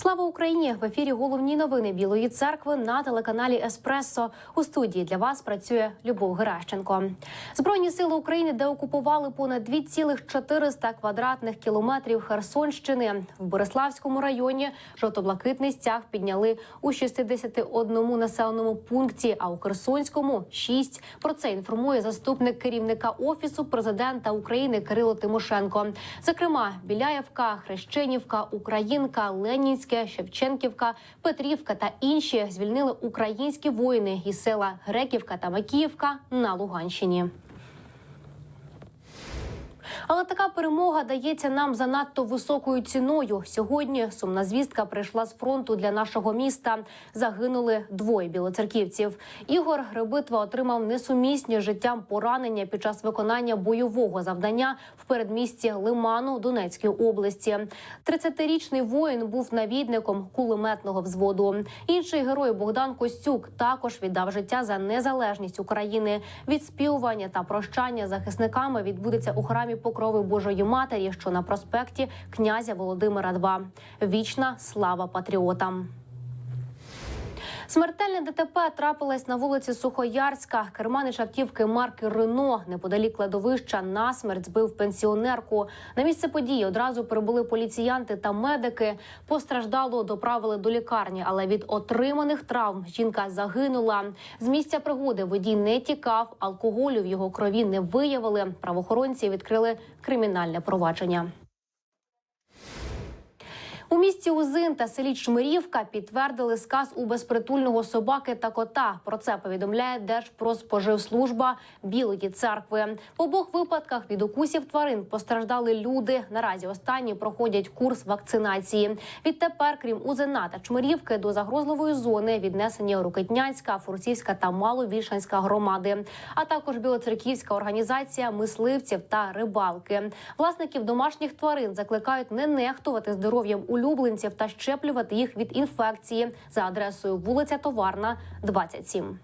Слава Україні! В ефірі головні новини Білої церкви на телеканалі Еспресо. У студії для вас працює Любов Геращенко. Збройні сили України деокупували понад 2,400 квадратних кілометрів Херсонщини. В Бориславському районі жовто-блакитний стяг підняли у 61 населеному пункті, а у Херсонському 6. Про це інформує заступник керівника офісу президента України Кирило Тимошенко. Зокрема, Біляєвка, Хрещенівка, Українка, Ленінське, Шевченківка, Петрівка та інші звільнили українські воїни із села Греківка та Макіївка на Луганщині. Але така перемога дається нам занадто високою ціною. Сьогодні сумна звістка прийшла з фронту для нашого міста. Загинули двоє білоцерківців. Ігор Гребитва отримав несумісні життям поранення під час виконання бойового завдання в передмісті Лиману Донецької області. 30-річний воїн був навідником кулеметного взводу. Інший герой Богдан Костюк також віддав життя за незалежність України. Відспівування та прощання захисниками відбудеться у храмі Покрови Божої Матері, що на проспекті князя Володимира. 2. вічна слава патріотам. Смертельне ДТП трапилось на вулиці Сухоярська. Керманич автівки марки Рено неподалік кладовища насмерть збив пенсіонерку. На місце події одразу прибули поліціянти та медики. Постраждало доправили до лікарні, але від отриманих травм жінка загинула. З місця пригоди водій не тікав, алкоголю в його крові не виявили. Правоохоронці відкрили кримінальне провадження. У місті Узин та селі Чмирівка підтвердили сказ у безпритульного собаки та кота. Про це повідомляє Держпродспоживслужба Білої церкви. В обох випадках від укусів тварин постраждали люди. Наразі останні проходять курс вакцинації. Відтепер, крім Узина та Чмирівки, до загрозливої зони віднесені Рокетнянська, Фурцівська та Маловільшанська громади, а також Білоцерківська організація мисливців та рибалки. Власників домашніх тварин закликають не нехтувати здоров'ям улюбленців та щеплювати їх від інфекції за адресою вулиця Товарна, 27.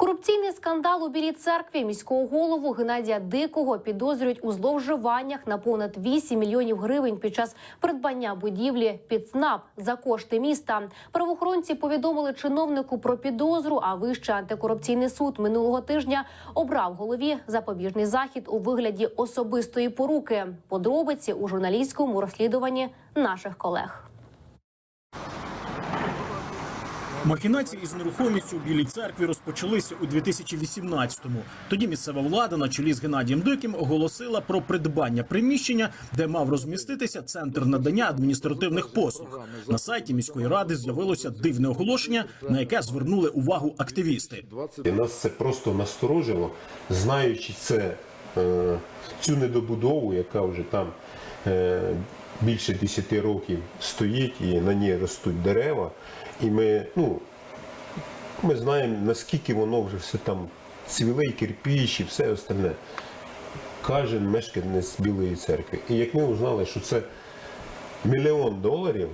Корупційний скандал у Білій церкві міського голову Геннадія Дикого підозрюють у зловживаннях на понад 8 мільйонів гривень під час придбання будівлі під СНАП за кошти міста. Правоохоронці повідомили чиновнику про підозру. А вищий антикорупційний суд минулого тижня обрав голові запобіжний захід у вигляді особистої поруки. Подробиці у журналістському розслідуванні наших колег. Махінації з нерухомістю у Білій церкві розпочалися у 2018-му. Тоді місцева влада на чолі з Геннадієм Диким оголосила про придбання приміщення, де мав розміститися центр надання адміністративних послуг. На сайті міської ради з'явилося дивне оголошення, на яке звернули увагу активісти. Нас це просто насторожило, знаючи це, е, цю недобудову, яка вже там е, більше 10 років стоїть і на ній ростуть дерева. І ми, ну, ми знаємо, наскільки воно вже все там цвіле, і кирпіч і все остальне. Кожен мешканець Білої церкви. І як ми узнали, що це мільйон доларів,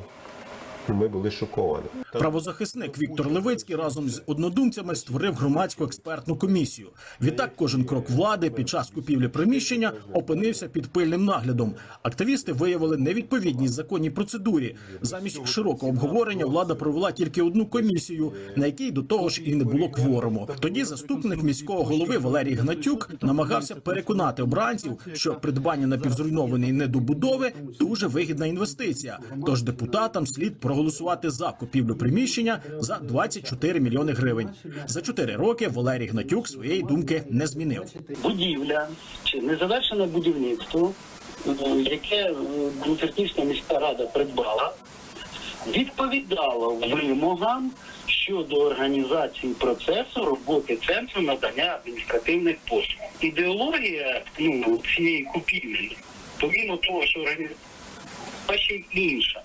ми були шоковані. Правозахисник Віктор Левицький разом з однодумцями створив громадську експертну комісію. Відтак, кожен крок влади під час купівлі приміщення опинився під пильним наглядом. Активісти виявили невідповідність законній процедурі. Замість широкого обговорення влада провела тільки одну комісію, на якій до того ж і не було кворуму. Тоді заступник міського голови Валерій Гнатюк намагався переконати обранців, що придбання напівзруйнованої недобудови дуже вигідна інвестиція. Тож депутатам слід проголосувати за купівлю приміщення за 24 мільйони гривень. За 4 роки Валерій Гнатюк своєї думки не змінив. будівля чи незавершене будівництво, е, яке е, міська рада придбала, відповідало вимогам щодо організації процесу роботи центру надання адміністративних послуг. Ідеологія ну, цієї купівлі, помімо того, що організація ще інша.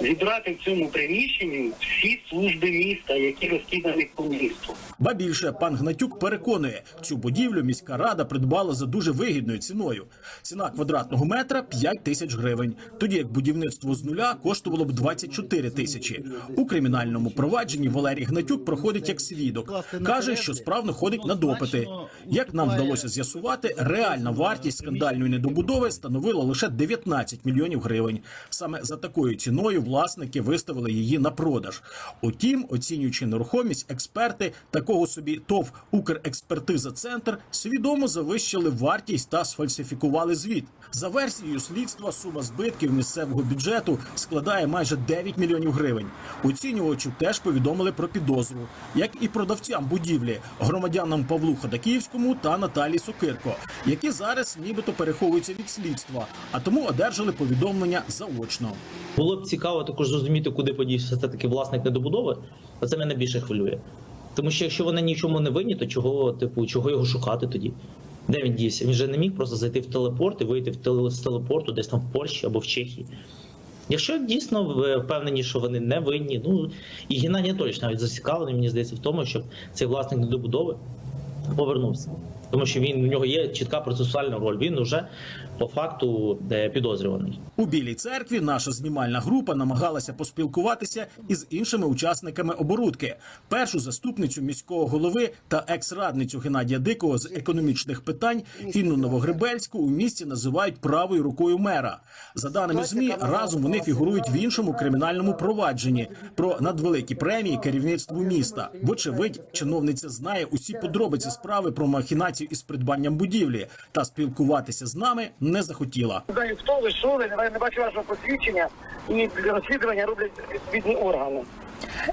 Зібрати в цьому приміщенні всі служби міста, які розкидані по місту. Ба більше пан Гнатюк переконує, цю будівлю міська рада придбала за дуже вигідною ціною. Ціна квадратного метра 5 тисяч гривень, тоді як будівництво з нуля коштувало б 24 тисячі. У кримінальному провадженні Валерій Гнатюк проходить як свідок. каже, що справно ходить на допити. Як нам вдалося з'ясувати, реальна вартість скандальної недобудови становила лише 19 мільйонів гривень. Саме за такою ціною власники виставили її на продаж. Утім, оцінюючи нерухомість, експерти такого собі ТОВ Укрекспертиза Центр свідомо завищили вартість та сфальсифікували звіт. За версією слідства, сума збитків місцевого бюджету складає майже 9 мільйонів гривень. Оцінювачу теж повідомили про підозру, як і продавцям будівлі, громадянам Павлу Ходаківському та Наталі Сокирко, які зараз нібито переховуються від слідства, а тому одержали повідомлення заочно. Було б цікаво також зрозуміти, куди подівся все таки власник недобудови. а Це мене більше хвилює. Тому що якщо вони нічому не винні, то чого, типу, чого його шукати тоді? Де він дівся? Він же не міг просто зайти в телепорт і вийти в теле- з телепорту десь там в Польщі або в Чехії. Якщо дійсно впевнені, що вони не винні, ну і Геннадій Анатолійович навіть зацікавлений, мені здається, в тому, щоб цей власник недобудови повернувся. Тому що він у нього є чітка процесуальна роль. Він вже по факту е, підозрюваний. У Білій церкві наша знімальна група намагалася поспілкуватися із іншими учасниками оборудки. Першу заступницю міського голови та екс-радницю Геннадія Дикого з економічних питань Інну Новогребельську у місті називають правою рукою мера. За даними змі, разом вони фігурують в іншому кримінальному провадженні про надвеликі премії керівництву міста. Вочевидь, чиновниця знає усі подробиці справи про махінацію із придбанням будівлі та спілкуватися з нами не захотіла. хто ви, не бачу вашого посвідчення, і розслідування роблять відповідні органи.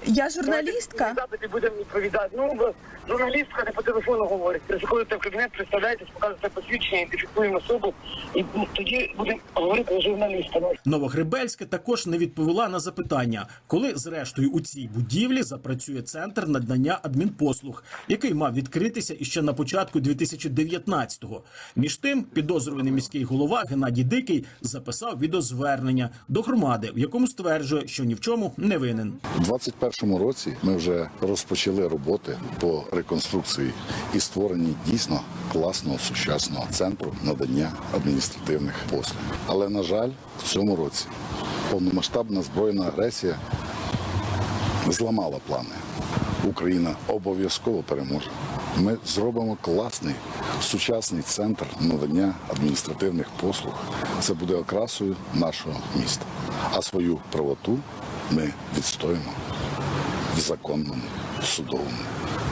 Я журналістка. Запити будемо відповідати. Ну, журналістка не по телефону говорить. Приходите в кабінет, представляєтесь, показуєте посвідчення, ідентифікуємо особу, і тоді будемо говорити з журналістами. Новогребельська також не відповіла на запитання, коли зрештою у цій будівлі запрацює центр надання адмінпослуг, який мав відкритися іще на початку 2019-го. Між тим, підозрюваний міський голова Геннадій Дикий записав відеозвернення до громади, в якому стверджує, що ні в чому не винен. У 2021 році ми вже розпочали роботи по реконструкції і створенні дійсно класного сучасного центру надання адміністративних послуг. Але на жаль, в цьому році повномасштабна збройна агресія зламала плани. Україна обов'язково переможе. Ми зробимо класний сучасний центр надання адміністративних послуг. Це буде окрасою нашого міста. А свою правоту ми відстоїмо в законному судовому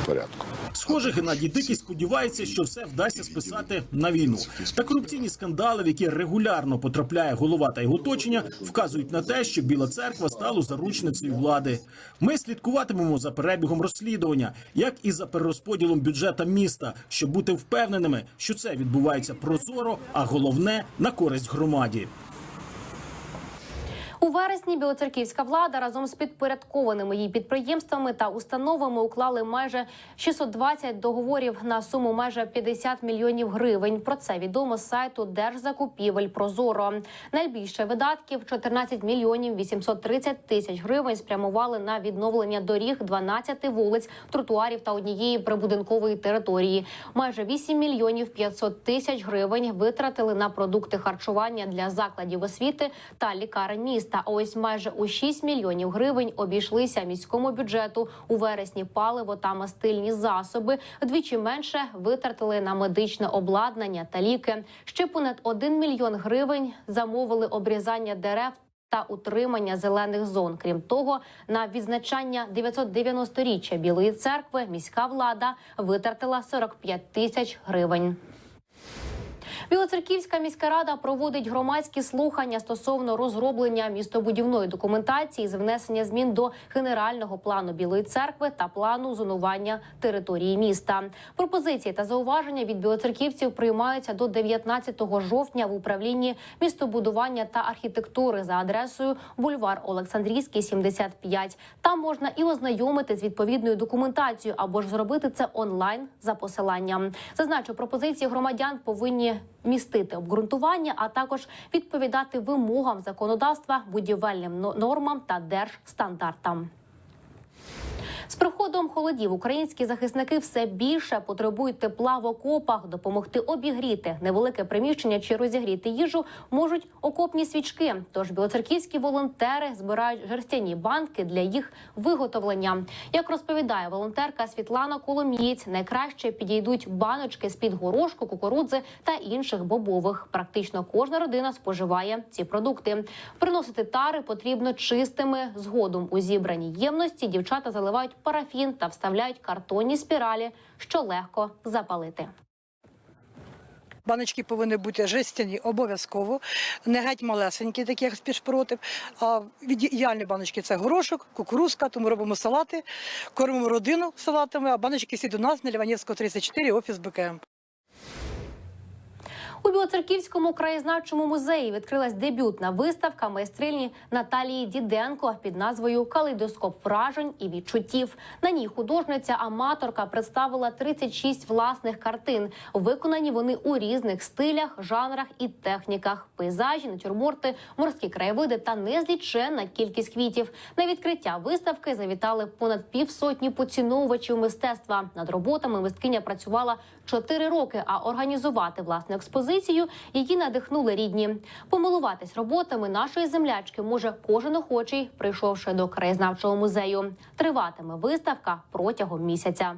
порядку. Схоже, Геннадій Дикий сподівається, що все вдасться списати на війну. Та корупційні скандали, в які регулярно потрапляє голова та його оточення, вказують на те, що Біла церква стала заручницею влади. Ми слідкуватимемо за перебігом розслідування, як і за перерозподілом бюджета міста, щоб бути впевненими, що це відбувається прозоро, а головне на користь громаді. У вересні білоцерківська влада разом з підпорядкованими їй підприємствами та установами уклали майже 620 договорів на суму майже 50 мільйонів гривень. Про це відомо з сайту Держзакупівель Прозоро. Найбільше видатків 14 мільйонів 830 тисяч гривень спрямували на відновлення доріг 12 вулиць, тротуарів та однієї прибудинкової території. Майже 8 мільйонів 500 тисяч гривень витратили на продукти харчування для закладів освіти та лікарень міста. Ось майже у 6 мільйонів гривень обійшлися міському бюджету у вересні паливо та мастильні засоби. Вдвічі менше витратили на медичне обладнання та ліки. Ще понад 1 мільйон гривень замовили обрізання дерев. Та утримання зелених зон. Крім того, на відзначання 990-річчя Білої церкви міська влада витратила 45 тисяч гривень. Білоцерківська міська рада проводить громадські слухання стосовно розроблення містобудівної документації з внесення змін до генерального плану Білої церкви та плану зонування території міста. Пропозиції та зауваження від білоцерківців приймаються до 19 жовтня в управлінні містобудування та архітектури за адресою бульвар Олександрійський, 75. Там можна і ознайомити з відповідною документацією або ж зробити це онлайн за посиланням. Зазначу, пропозиції громадян повинні містити обґрунтування, а також відповідати вимогам законодавства, будівельним нормам та держстандартам. З приходом холодів українські захисники все більше потребують тепла в окопах. Допомогти обігріти невелике приміщення чи розігріти їжу можуть окопні свічки. Тож білоцерківські волонтери збирають жерстяні банки для їх виготовлення. Як розповідає волонтерка Світлана Коломієць, найкраще підійдуть баночки з під горошку, кукурудзи та інших бобових. Практично кожна родина споживає ці продукти. Приносити тари потрібно чистими. Згодом у зібрані ємності дівчата заливають парафін та вставляють картонні спіралі, що легко запалити. Баночки повинні бути жестяні обов'язково, не геть малесенькі, такі як спішпротив. А ідеальні баночки це горошок, кукурузка, тому робимо салати, кормимо родину салатами, а баночки всі до нас на Ліванівського 34, офіс БКМ. У Білоцерківському краєзнавчому музеї відкрилась дебютна виставка майстрині Наталії Діденко під назвою Калейдоскоп вражень і відчуттів. На ній художниця-аматорка представила 36 власних картин. Виконані вони у різних стилях, жанрах і техніках: пейзажі, натюрморти, морські краєвиди та незліченна кількість квітів. На відкриття виставки завітали понад півсотні поціновувачів мистецтва. Над роботами мисткиня працювала 4 роки, а організувати власну експозицію її надихнули рідні. Помилуватись роботами нашої землячки може кожен охочий, прийшовши до краєзнавчого музею. Триватиме виставка протягом місяця.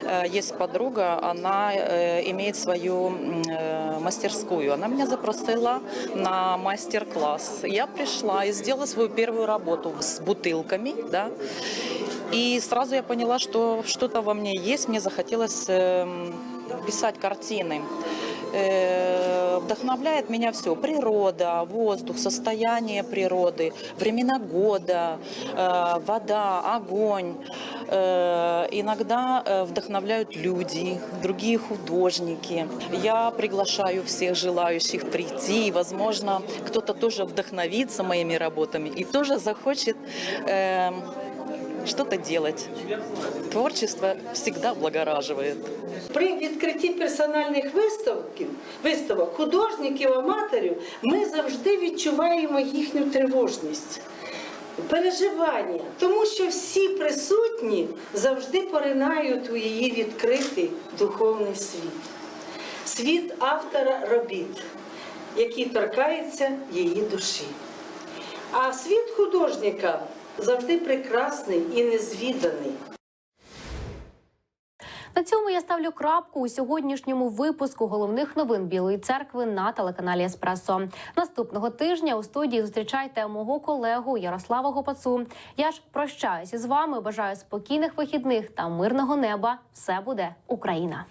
Э, Есть подруга, она э, имеет свою м, э, мастерскую. Она меня запросила на мастер-класс. Я пришла и сделала свою первую работу с бутылками, да. И сразу я поняла, что что-то во мне есть. Мне захотелось эм, писать картины. Э, Вдохновляет меня все. Природа, воздух, состояние природы, времена года, э, вода, огонь. Э, Иногда э, вдохновляют люди, другие художники. Я приглашаю всех желающих прийти. И, возможно, кто-то тоже вдохновится моими работами и тоже захочет э, что-то делать. Творчество всегда облагораживает. При відкритті персональних виставків, виставок художників, аматорів, ми завжди відчуваємо їхню тривожність, переживання, тому що всі присутні завжди поринають у її відкритий духовний світ, світ автора робіт, який торкається її душі. А світ художника завжди прекрасний і незвіданий. На цьому я ставлю крапку у сьогоднішньому випуску головних новин Білої церкви на телеканалі Еспресо. Наступного тижня у студії зустрічайте мого колегу Ярослава Гопацу. Я ж прощаюся з вами. Бажаю спокійних вихідних та мирного неба. Все буде Україна.